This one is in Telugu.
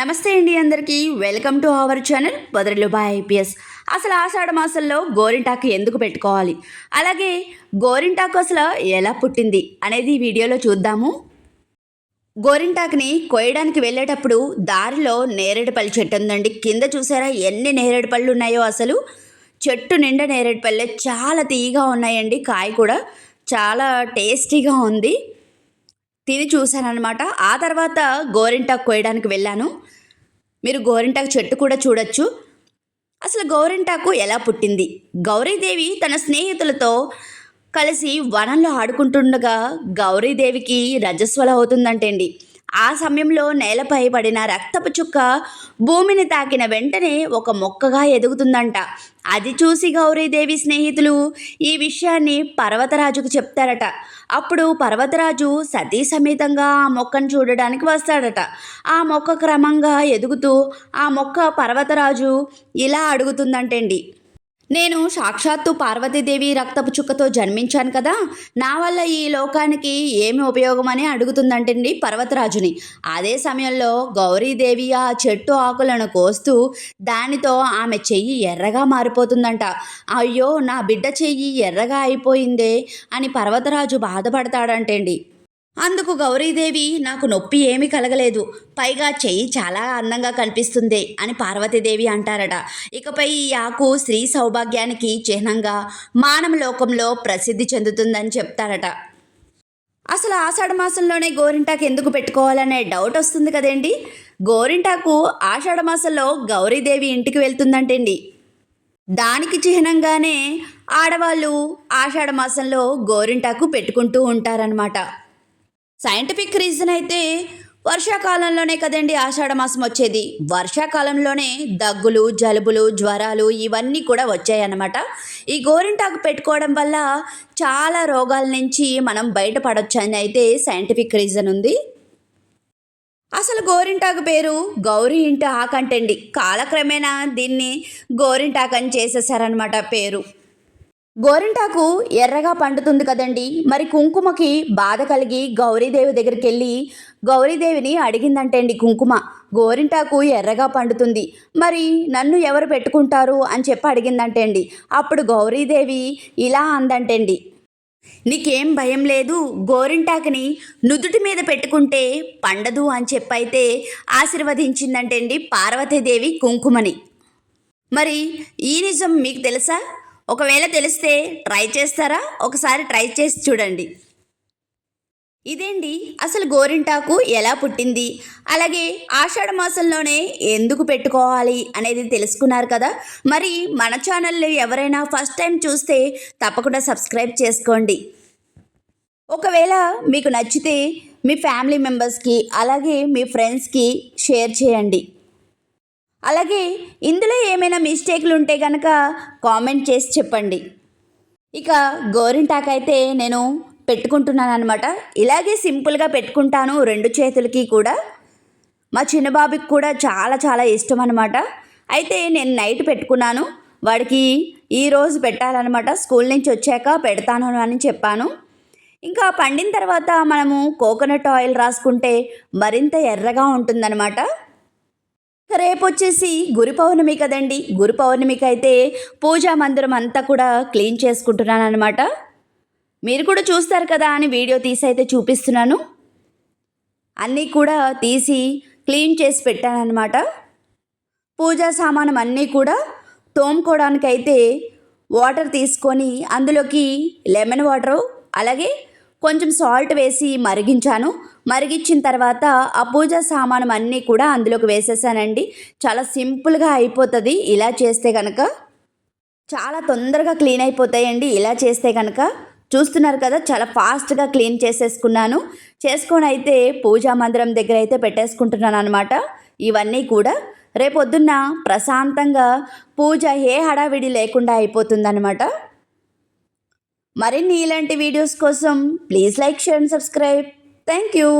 నమస్తే అండి అందరికీ. వెల్కమ్ టు అవర్ ఛానల్ బదరులు బాయ్ ఐపీఎస్. అసలు ఆషాఢ మాసంలో గోరింటాకు ఎందుకు పెట్టుకోవాలి? అలాగే గోరింటాకు అసలు ఎలా పుట్టింది అనేది వీడియోలో చూద్దాము. గోరింటాకుని కోయడానికి వెళ్ళేటప్పుడు దారిలో నేరేడు పళ్ళు చెట్టు ఉందండి. కింద చూసారా ఎన్ని నేరేడు పళ్ళు ఉన్నాయో అసలు. చెట్టు నిండా నేరేడు పళ్ళే చాలా తీయగా ఉన్నాయండి. కాయ కూడా చాలా టేస్టీగా ఉంది. తిని చూశానమాట ఆ తర్వాత గోరింటాకు కోయడానికి వెళ్ళాను. మీరు గోరింటాకు చెట్టు కూడా చూడొచ్చు. అసలు గోరింటాకు ఎలా పుట్టింది? గౌరీదేవి తన స్నేహితులతో కలిసి వనంలో ఆడుకుంటుండగా గౌరీదేవికి రజస్వల అవుతుందంటండి. ఆ సమయంలో నేలపై పడిన రక్తపు చుక్క భూమిని తాకిన వెంటనే ఒక మొక్కగా ఎదుగుతుందంట. అది చూసి గౌరీదేవి స్నేహితులు ఈ విషయాన్ని పర్వతరాజుకు చెప్తారట. అప్పుడు పర్వతరాజు సతీ సమేతంగా ఆ మొక్కను చూడడానికి వస్తాడట. ఆ మొక్క క్రమంగా ఎదుగుతూ ఆ మొక్క పర్వతరాజు ఇలా అడుగుతుందంటండి నేను సాక్షాత్తు పార్వతీదేవి రక్తపు చుక్కతో జన్మించాను కదా. నా వల్ల ఈ లోకానికి ఏమి ఉపయోగమని అడుగుతుందంటండి పర్వతరాజుని. అదే సమయంలో గౌరీదేవి ఆ చెట్టు ఆకులను కోస్తూ దానితో ఆమె చెయ్యి ఎర్రగా మారిపోతుందంట. అయ్యో నా బిడ్డ చెయ్యి ఎర్రగా అయిపోయిందే అని పర్వతరాజు బాధపడతాడంటండి. అందుకు గౌరీదేవి నాకు నొప్పి ఏమీ కలగలేదు. పైగా చెయ్యి చాలా అందంగా కనిపిస్తుంది అని పార్వతీదేవి అంటారట. ఇకపై ఈ ఆకు స్త్రీ సౌభాగ్యానికి చిహ్నంగా మానవ లోకంలో ప్రసిద్ధి చెందుతుందని చెప్తారట. అసలు ఆషాఢ మాసంలోనే గోరింటాకు ఎందుకు పెట్టుకోవాలనే డౌట్ వస్తుంది కదండి. గోరింటాకు ఆషాఢ మాసంలో గౌరీదేవి ఇంటికి వెళ్తుందంటండి. దానికి చిహ్నంగానే ఆడవాళ్ళు ఆషాఢ మాసంలో గోరింటాకు పెట్టుకుంటూ ఉంటారనమాట సైంటిఫిక్ రీజన్ అయితే వర్షాకాలంలోనే కదండి ఆషాఢ మాసం వచ్చేది. వర్షాకాలంలోనే దగ్గులు జలుబులు జ్వరాలు ఇవన్నీ కూడా వచ్చాయన్నమాట. ఈ గోరింటాకు పెట్టుకోవడం వల్ల చాలా రోగాల నుంచి మనం బయటపడొచ్చు అని అయితే సైంటిఫిక్ రీజన్ ఉంది. అసలు గోరింటాకు పేరు గౌరీ ఇంటి ఆకంటండి కాలక్రమేణా దీన్ని గోరింటాకు అని చేసేసారనమాట పేరు. గోరింటాకు ఎర్రగా పండుతుంది కదండి. మరి కుంకుమకి బాధ కలిగి గౌరీదేవి దగ్గరికి వెళ్ళి గౌరీదేవిని అడిగిందంటండి కుంకుమ గోరింటాకు ఎర్రగా పండుతుంది. మరి నన్ను ఎవరు పెట్టుకుంటారు అని చెప్పి అడిగిందంటండి. అప్పుడు గౌరీదేవి ఇలా అందంటండి. నీకేం భయం లేదు గోరింటాకుని నుదుటి మీద పెట్టుకుంటే పండదు అని చెప్పైతే ఆశీర్వదించిందంటండి పార్వతీదేవి కుంకుమని. మరి ఈ నిజం మీకు తెలుసా? ఒకవేళ తెలిస్తే ట్రై చేస్తారా? ఒకసారి ట్రై చేసి చూడండి. ఇదేంటి? అసలు గోరింటాకు ఎలా పుట్టింది? అలాగే ఆషాఢ మాసంలోనే ఎందుకు పెట్టుకోవాలి అనేది తెలుసుకున్నారు కదా? మరి మన ఛానల్లో ఎవరైనా ఫస్ట్ టైం చూస్తే తప్పకుండా సబ్స్క్రైబ్ చేసుకోండి. ఒకవేళ మీకు నచ్చితే మీ ఫ్యామిలీ మెంబర్స్కి అలాగే మీ ఫ్రెండ్స్కి షేర్ చేయండి. అలాగే ఇందులో ఏమైనా మిస్టేక్లు ఉంటే కనుక కామెంట్ చేసి చెప్పండి. ఇక గోరింటాకు అయితే నేను పెట్టుకుంటున్నాను అనమాట ఇలాగే సింపుల్గా పెట్టుకుంటాను రెండు చేతులకి కూడా. మా చిన్నబాబుకి కూడా చాలా చాలా ఇష్టం అనమాట అయితే నేను నైట్ పెట్టుకున్నాను. వాడికి ఈరోజు పెట్టాలన్నమాట. స్కూల్ నుంచి వచ్చాక పెడతాను అని చెప్పాను. ఇంకా పండిన తర్వాత మనము కోకోనట్ ఆయిల్ రాసుకుంటే మరింత ఎర్రగా ఉంటుందన్నమాట. రేపు వచ్చేసి గురు పౌర్ణమి కదండి. గురు పౌర్ణమికి అయితే పూజా మందిరం అంతా కూడా క్లీన్ చేసుకుంటున్నాను అనమాట మీరు కూడా చూస్తారు కదా అని వీడియో తీసి అయితే చూపిస్తున్నాను. అన్నీ కూడా తీసి క్లీన్ చేసి పెట్టానమాట పూజా సామానం అన్నీ కూడా తోముకోవడానికైతే వాటర్ తీసుకొని అందులోకి లెమన్ వాటరు అలాగే కొంచెం సాల్ట్ వేసి మరిగించాను. మరిగించిన తర్వాత ఆ పూజ సామానం అన్నీ కూడా అందులోకి వేసేసానండి. చాలా సింపుల్గా అయిపోతుంది. ఇలా చేస్తే కనుక చాలా తొందరగా క్లీన్ అయిపోతాయండి. ఇలా చేస్తే కనుక చూస్తున్నారు కదా చాలా ఫాస్ట్గా క్లీన్ చేసేసుకున్నాను. చేసుకొని అయితే పూజా మందిరం దగ్గర అయితే పెట్టేసుకుంటున్నాను అనమాట ఇవన్నీ కూడా రేపొద్దున్న ప్రశాంతంగా పూజ ఏ హడావిడి లేకుండా అయిపోతుందన్నమాట. మరిన్ని ఇలాంటి వీడియోస్ కోసం please like share and subscribe thank you